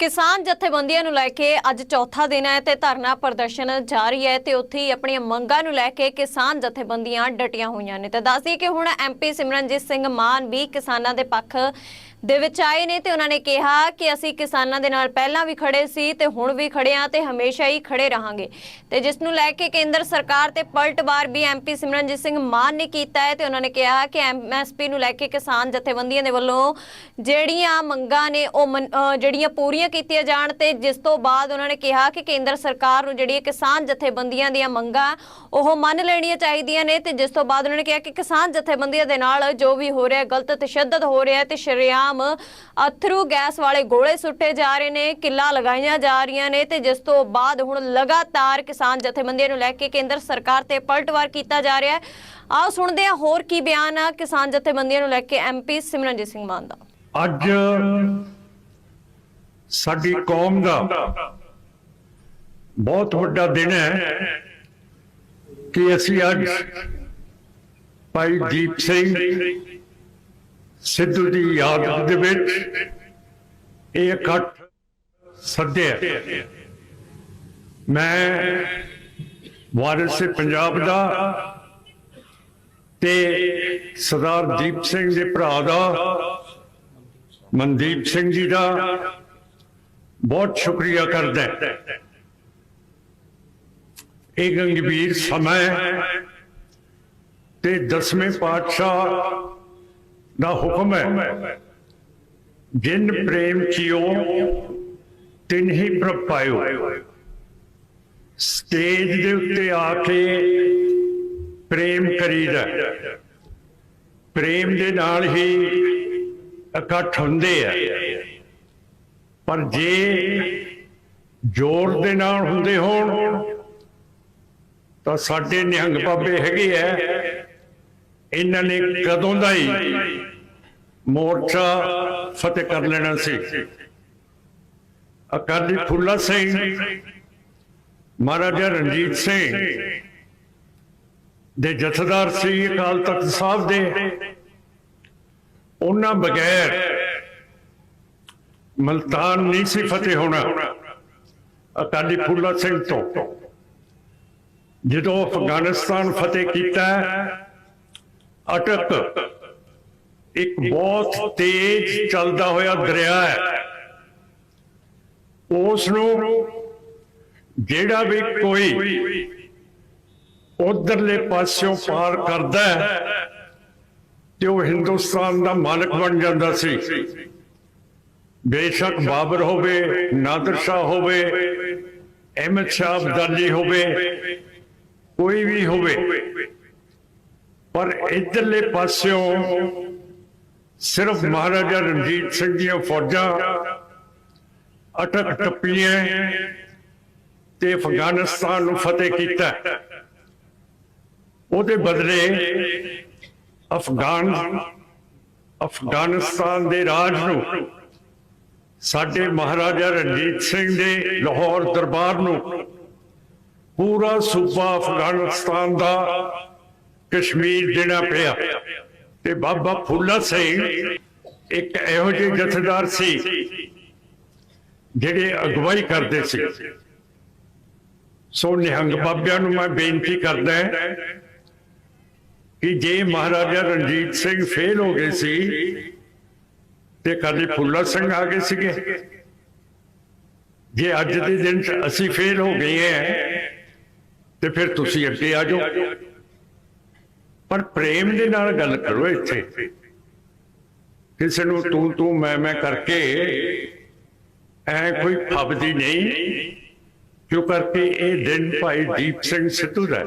ਕਿਸਾਨ ਜਥੇਬੰਦੀਆਂ ਨੂੰ ਲੈ ਕੇ ਅੱਜ ਚੌਥਾ ਦਿਨ ਹੈ ਤੇ ਧਰਨਾ ਪ੍ਰਦਰਸ਼ਨ ਜਾਰੀ ਹੈ ਤੇ ਉੱਥੇ ਹੀ ਆਪਣੀਆਂ ਮੰਗਾਂ ਨੂੰ ਲੈ ਕੇ ਕਿਸਾਨ ਜਥੇਬੰਦੀਆਂ ਡਟੀਆਂ ਹੋਈਆਂ ਨੇ। ਤੇ ਦੱਸਦੀ ਕਿ ਹੁਣ ਐਮਪੀ ਸਿਮਰਨਜੀਤ ਸਿੰਘ ਮਾਨ ਵੀ ਕਿਸਾਨਾਂ ਦੇ ਪੱਖ ਦੇ ਵਿੱਚ ਆਏ ਨੇ ਤੇ ਉਹਨਾਂ ਨੇ ਕਿਹਾ ਕਿ ਅਸੀਂ ਕਿਸਾਨਾਂ ਦੇ ਨਾਲ ਪਹਿਲਾਂ ਵੀ ਖੜੇ ਸੀ ਤੇ ਹੁਣ ਵੀ ਖੜੇ ਆ ਤੇ ਹਮੇਸ਼ਾ ਹੀ ਖੜੇ ਰਹਾਂਗੇ। ਤੇ ਜਿਸ ਨੂੰ ਲੈ ਕੇ ਕੇਂਦਰ ਸਰਕਾਰ ਤੇ ਪਲਟਵਾਰ ਵੀ ਐਮਪੀ ਸਿਮਰਨਜੀਤ ਸਿੰਘ ਮਾਨ ਨੇ ਕੀਤਾ ਹੈ ਤੇ ਉਹਨਾਂ ਨੇ ਕਿਹਾ ਕਿ ਐਮਐਸਪੀ ਨੂੰ ਲੈ ਕੇ ਕਿਸਾਨ ਜਥੇਬੰਦੀਆਂ ਦੇ ਵੱਲੋਂ ਜਿਹੜੀਆਂ ਮੰਗਾਂ ਨੇ ਉਹ ਮਨ- ਜਿਹੜੀਆਂ ਪੂਰੀਆਂ ਕੀਤੀਆਂ ਜਾਣ ਤੇ ਜਿਸ ਤੋਂ ਬਾਅਦ ਉਹਨਾਂ ਨੇ ਕਿਹਾ ਕਿ ਕੇਂਦਰ ਸਰਕਾਰ ਨੂੰ ਜਿਹੜੀ ਕਿਸਾਨ ਜਥੇਬੰਦੀਆਂ ਦੀਆਂ ਮੰਗਾਂ ਉਹ ਮੰਨ ਲੈਣੀਆਂ ਚਾਹੀਦੀਆਂ ਨੇ ਤੇ ਜਿਸ ਤੋਂ ਬਾਅਦ ਉਹਨਾਂ ਨੇ ਕਿਹਾ ਕਿ ਕਿਸਾਨ ਜਥੇਬੰਦੀਆਂ ਦੇ ਨਾਲ ਜੋ ਵੀ ਹੋ ਰਿਹਾ, ਗਲਤ ਤਸ਼ੱਦਦ ਹੋ ਰਿਹਾ ਹੈ ਤੇ ਸ਼ਰੇਆਮ ਅਥਰੂ ਗੈਸ ਵਾਲੇ ਗੋਲੇ ਸੁੱਟੇ ਜਾ ਰਹੇ ਨੇ, ਕਿੱਲਾ ਲਗਾਈਆਂ ਜਾ ਰਹੀਆਂ ਨੇ ਤੇ ਜਿਸ ਤੋਂ ਬਾਅਦ ਹੁਣ ਲਗਾਤਾਰ ਕਿਸਾਨ ਜਥੇਬੰਦੀਆਂ ਨੂੰ ਲੈ ਕੇ ਕੇਂਦਰ ਸਰਕਾਰ ਤੇ ਪਲਟਵਾਰ ਕੀਤਾ ਜਾ ਰਿਹਾ ਹੈ। ਆਓ ਸੁਣਦੇ ਹਾਂ ਹੋਰ ਕੀ ਬਿਆਨ ਆ ਕਿਸਾਨ ਜਥੇਬੰਦੀਆਂ ਨੂੰ ਲੈ ਕੇ ਐਮਪੀ ਸਿਮਰਨਜੀਤ ਸਿੰਘ ਮਾਨ ਦਾ। ਅੱਜ ਸਾਡੀ ਕੌਮ ਦਾ ਬਹੁਤ ਵੱਡਾ ਦਿਨ ਹੈ ਕਿ ਅਸੀਂ ਅੱਜ ਭਾਈ ਦੀਪ ਸਿੰਘ ਸਿੱਧੂ ਦੀ ਯਾਦ ਦੇ ਵਿੱਚ ਇਹ ਇਕੱਠ ਸੱਦਿਆ। ਮੈਂ ਵਾਰਿਸ ਪੰਜਾਬ ਦਾ ਤੇ ਸਰਦਾਰ ਦੀਪ ਸਿੰਘ ਦੇ ਭਰਾ ਦਾ, ਮਨਦੀਪ ਸਿੰਘ ਜੀ ਦਾ ਬਹੁਤ ਸ਼ੁਕਰੀਆ ਕਰਦਾ ਇਹ ਗੰਭੀਰ ਸਮਾਂ ਤੇ ਦਸਵੇਂ ਪਾਤਸ਼ਾਹ ਦਾ ਹੁਕਮ ਹੈ। ਜਿਨ ਪ੍ਰੇਮ ਕੀਓ ਤਿਨ ਹੀ ਪ੍ਰਭ ਪਾਇਓ। ਸਟੇਜ ਦੇ ਉੱਤੇ ਆ ਕੇ ਪ੍ਰੇਮ ਕਰੀਦਾ। ਪ੍ਰੇਮ ਦੇ ਨਾਲ ਹੀ ਇਕੱਠ ਹੁੰਦੇ ਆ। ਪਰ ਜੇ ਜ਼ੋਰ ਦੇ ਨਾਲ ਹੁੰਦੇ ਹੋਣ, ਤਾਂ ਸਾਡੇ ਨਿਹੰਗ ਬਾਬੇ ਹੈਗੇ ਆ। ਇਹਨਾਂ ਨੇ ਕਦੋਂ ਦਾ ਹੀ ਮੋਰਚਾ ਫਤਿਹ ਕਰ ਲੈਣਾ ਸੀ। ਅਕਾਲੀ ਫੁੱਲਾ ਸਿੰਘ ਮਹਾਰਾਜਾ ਰਣਜੀਤ ਸਿੰਘ ਦੇ ਜਥੇਦਾਰ ਸੀ ਅਕਾਲ ਤਖਤ ਸਾਹਿਬ ਦੇ। ਉਹਨਾਂ ਬਗੈਰ ਮਲਤਾਨ ਨਹੀਂ ਸੀ ਫਤਿਹ ਹੋਣਾ। ਅਕਾਲੀ ਫੁੱਲਾ ਸਿੰਘ ਤੋਂ। ਜਦੋਂ ਅਫਗਾਨਿਸਤਾਨ ਫਤਿਹ ਕੀਤਾ ਅਟਕ ਇੱਕ ਬਹੁਤ ਤੇਜ਼ ਚੱਲਦਾ ਹੋਇਆ ਦਰਿਆ ਹੈ। ਉਸ ਨੂੰ ਜਿਹੜਾ ਵੀ ਕੋਈ ਉਧਰਲੇ ਪਾਸਿਓਂ ਪਾਰ ਕਰਦਾ ਤੇ ਉਹ ਹਿੰਦੁਸਤਾਨ ਦਾ ਮਾਲਕ ਬਣ ਜਾਂਦਾ ਸੀ। ਬੇਸ਼ੱਕ ਬਾਬਰ ਹੋਵੇ, ਨਾਦਰ ਸ਼ਾਹ ਹੋਵੇ, ਅਹਿਮਦ ਸ਼ਾਹ ਅਬਦਾਲੀ ਹੋਵੇ, ਕੋਈ ਵੀ ਹੋਵੇ। ਪਰ ਇਧਰਲੇ ਪਾਸਿਓਂ ਸਿਰਫ ਮਹਾਰਾਜਾ ਰਣਜੀਤ ਸਿੰਘ ਦੀਆਂ ਫੌਜਾਂ ਅਟਕ ਟੱਪੀਆਂ ਤੇ ਅਫਗਾਨਿਸਤਾਨ ਨੂੰ ਫਤਿਹ ਕੀਤਾ। ਉਹਦੇ ਬਦਲੇ ਅਫਗਾਨ ਅਫਗਾਨਿਸਤਾਨ ਦੇ ਰਾਜ ਨੂੰ ਸਾਡੇ ਮਹਾਰਾਜਾ ਰਣਜੀਤ ਸਿੰਘ ਦੇ ਲਾਹੌਰ ਦਰਬਾਰ ਨੂੰ ਪੂਰਾ ਸੂਬਾ ਅਫਗਾਨਿਸਤਾਨ ਦਾ ਕਸ਼ਮੀਰ ਦੇਣਾ ਪਿਆ। ਤੇ ਬਾਬਾ ਫੁੱਲਾ ਸਿੰਘ ਇੱਕ ਇਹੋ ਜਿਹੇ ਜਥੇਦਾਰ ਸੀ ਜਿਹੜੇ ਅਗਵਾਈ ਕਰਦੇ ਸੀ। ਸੋ। ਨਿਹੰਗ ਬਾਬਿਆਂ ਨੂੰ ਮੈਂ ਬੇਨਤੀ ਕਰਦਾ ਕਿ ਜੇ ਮਹਾਰਾਜਾ ਰਣਜੀਤ ਸਿੰਘ ਫੇਲ ਹੋ ਗਏ ਸੀ ਤੇ ਕਾਲੀ ਫੁੱਲਾ ਸਿੰਘ ਆ ਗਏ ਸੀਗੇ। ਜੇ ਅੱਜ ਦੇ ਦਿਨ ਅਸੀਂ ਫੇਲ ਹੋ ਗਏ ਹਾਂ ਤੇ ਫਿਰ ਤੁਸੀਂ ਅੱਗੇ ਆ ਜਾਓ। ਪਰ ਪ੍ਰੇਮ ਦੇ ਨਾਲ ਗੱਲ ਕਰੋ ਇੱਥੇ। ਕਿਸੇ ਨੂੰ ਤੂੰ ਤੂੰ ਮੈਂ ਮੈਂ ਕਰਕੇ ਐ ਕੋਈ ਫਬਦੀ ਨਹੀਂ, ਕਿਉਂ ਕਰਕੇ ਇਹ ਦਿਨ ਭਾਈ ਦੀਪ ਸਿੰਘ ਸਿੱਧੂ ਦਾ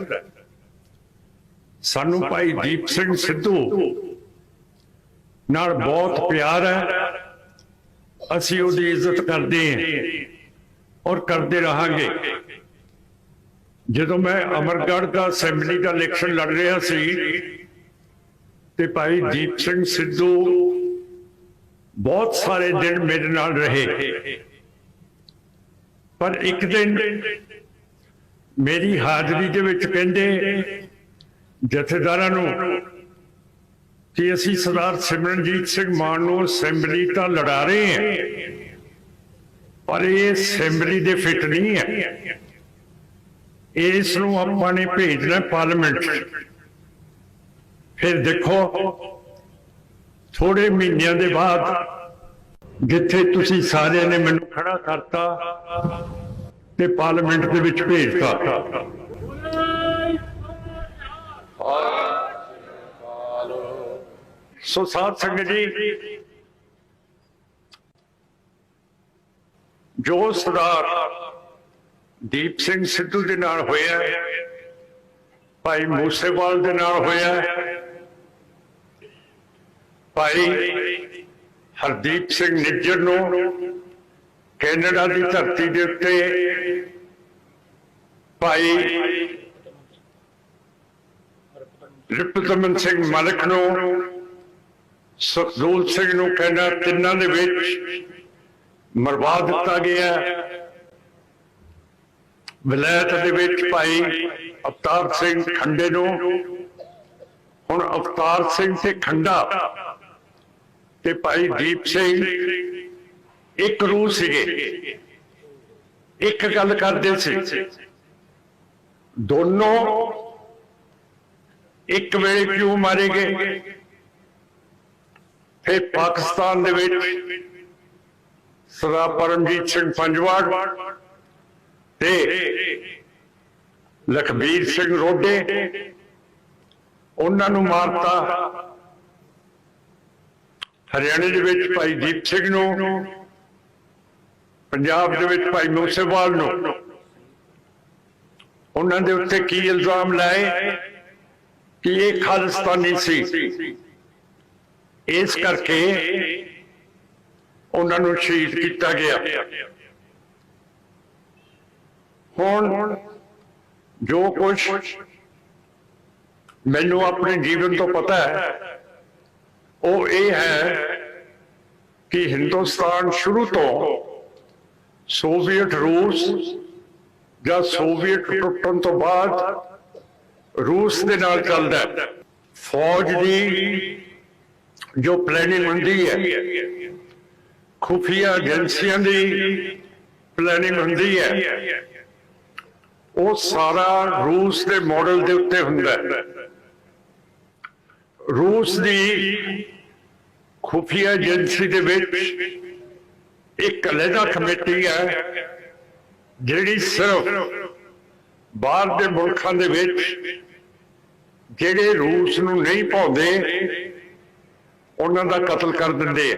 ਸਾਨੂੰ ਭਾਈ ਦੀਪ ਸਿੰਘ ਸਿੱਧੂ ਨਾਲ ਬਹੁਤ ਪਿਆਰ ਹੈ। ਅਸੀਂ ਉਹਦੀ ਇੱਜ਼ਤ ਕਰਦੇ ਹਾਂ ਔਰ ਕਰਦੇ ਰਹਾਂਗੇ। ਜਦੋਂ ਮੈਂ ਅਮਰਗੜ੍ਹ ਦਾ ਅਸੈਂਬਲੀ ਦਾ ਇਲੈਕਸ਼ਨ ਲੜ ਰਿਹਾ ਸੀ, ਤੇ ਭਾਈ ਦੀਪ ਸਿੰਘ ਸਿੱਧੂ ਬਹੁਤ ਸਾਰੇ ਦਿਨ ਮੇਰੇ ਨਾਲ ਰਹੇ। ਪਰ ਇੱਕ ਦਿਨ ਮੇਰੀ ਹਾਜ਼ਰੀ ਦੇ ਵਿੱਚ ਕਹਿੰਦੇ ਜਥੇਦਾਰਾਂ ਨੂੰ ਕਿ ਅਸੀਂ ਸਰਦਾਰ ਸਿਮਰਨਜੀਤ ਸਿੰਘ ਮਾਨ ਨੂੰ ਅਸੈਂਬਲੀ ਤਾਂ ਲੜਾ ਰਹੇ ਹਾਂ, ਪਰ ਇਹ ਅਸੈਂਬਲੀ ਦੇ ਫਿੱਟ ਨਹੀਂ ਹੈ। ਇਸ ਨੂੰ ਆਪਾਂ ਨੇ ਭੇਜਣਾ ਪਾਰਲੀਮੈਂਟ ਫਿਰ ਦੇਖੋ ਥੋੜੇ ਮਹੀਨਿਆਂ ਦੇ ਬਾਅਦ ਜਿੱਥੇ ਤੁਸੀਂ ਸਾਰਿਆਂ ਨੇ ਮੈਨੂੰ ਖੜਾ ਕਰਤਾ ਤੇ ਪਾਰਲੀਮੈਂਟ ਦੇ ਵਿੱਚ ਭੇਜਤਾ ਸੋ ਸਾਧ ਸੰਗਤ ਜੀ, ਜੋ ਸਰਦਾਰ ਦੀਪ ਸਿੰਘ ਸਿੱਧੂ ਦੇ ਨਾਲ ਹੋਇਆ ਭਾਈ ਮੂਸੇਵਾਲ ਦੇ ਨਾਲ ਹੋਇਆ ਭਾਈ ਹਰਦੀਪ ਸਿੰਘ ਨਿੱਜਰ ਨੂੰ ਕੈਨੇਡਾ ਦੀ ਧਰਤੀ ਦੇ ਉੱਤੇ ਭਾਈ ਰਿਪਤਮਨ ਸਿੰਘ ਮਲਕ ਨੂੰ, ਸੁਖਦੂਲ ਸਿੰਘ ਨੂੰ ਕੈਨੇਡਾ ਤਿੰਨਾਂ ਦੇ ਵਿੱਚ ਮਰਵਾ ਦਿੱਤਾ ਗਿਆ ਵਿਲਾਇਤ ਦੇ ਵਿੱਚ ਭਾਈ ਅਵਤਾਰ ਸਿੰਘ ਖੰਡੇ ਨੂੰ। ਹੁਣ ਅਵਤਾਰ ਸਿੰਘ ਤੇ ਖੰਡਾ ਤੇ ਭਾਈ ਦੀਪ ਸਿੰਘ ਇੱਕ ਰੂਹ ਸੀਗੇ। ਇੱਕ ਗੱਲ ਕਰਦੇ ਸੀ। ਦੋਨੋਂ ਇੱਕ ਵੇਲੇ ਕਿਉਂ ਮਾਰੇ ਗਏ? ਫਿਰ ਪਾਕਿਸਤਾਨ ਦੇ ਵਿੱਚ ਸਰਦਾਰ ਪਰਮਜੀਤ ਸਿੰਘ ਪੰਜਵਾੜ ਤੇ ਲਖਬੀਰ ਸਿੰਘ ਰੋਡੇ, ਉਹਨਾਂ ਨੂੰ ਮਾਰਤਾ। ਹਰਿਆਣੇ ਦੇ ਵਿੱਚ ਭਾਈ ਦੀਪ ਸਿੰਘ ਨੂੰ, ਪੰਜਾਬ ਦੇ ਵਿੱਚ ਭਾਈ ਮੂਸੇਵਾਲ ਨੂੰ। ਉਹਨਾਂ ਦੇ ਉੱਤੇ ਕੀ ਇਲਜ਼ਾਮ ਲਾਏ ਕਿ ਇਹ ਖਾਲਿਸਤਾਨੀ ਸੀ? ਇਸ ਕਰਕੇ ਉਹਨਾਂ ਨੂੰ ਸ਼ਹੀਦ ਕੀਤਾ ਗਿਆ। ਹੁਣ, ਜੋ ਕੁਝ ਮੈਨੂੰ ਆਪਣੇ ਜੀਵਨ ਤੋਂ ਪਤਾ ਹੈ, ਉਹ ਇਹ ਹੈ ਕਿ ਹਿੰਦੁਸਤਾਨ ਸ਼ੁਰੂ ਤੋਂ ਸੋਵੀਅਤ ਰੂਸ ਜਾਂ ਸੋਵੀਅਤ ਟੁੱਟਣ ਤੋਂ ਬਾਅਦ ਰੂਸ ਦੇ ਨਾਲ ਚੱਲਦਾ ਫੌਜ ਦੀ ਜੋ ਪਲੈਨਿੰਗ ਹੁੰਦੀ ਹੈ, ਖੁਫੀਆ ਏਜੰਸੀਆਂ ਦੀ ਪਲੈਨਿੰਗ ਹੁੰਦੀ ਹੈ। ਉਹ ਸਾਰਾ ਰੂਸ ਦੇ ਮਾਡਲ ਦੇ ਉੱਤੇ ਹੁੰਦਾ ਹੈ। ਰੂਸ ਦੀ ਖੁਫੀਆ ਏਜੰਸੀ ਦੇ ਵਿੱਚ ਇੱਕ ਅਲੱਗਾ ਕਮੇਟੀ ਹੈ, ਜਿਹੜੀ ਸਿਰਫ ਬਾਹਰ ਦੇ ਮੁਲਕਾਂ ਦੇ ਵਿੱਚ ਜਿਹੜੇ ਰੂਸ ਨੂੰ ਨਹੀਂ ਪਾਉਂਦੇ, ਉਹਨਾਂ ਦਾ ਕਤਲ ਕਰ ਦਿੰਦੇ ਆ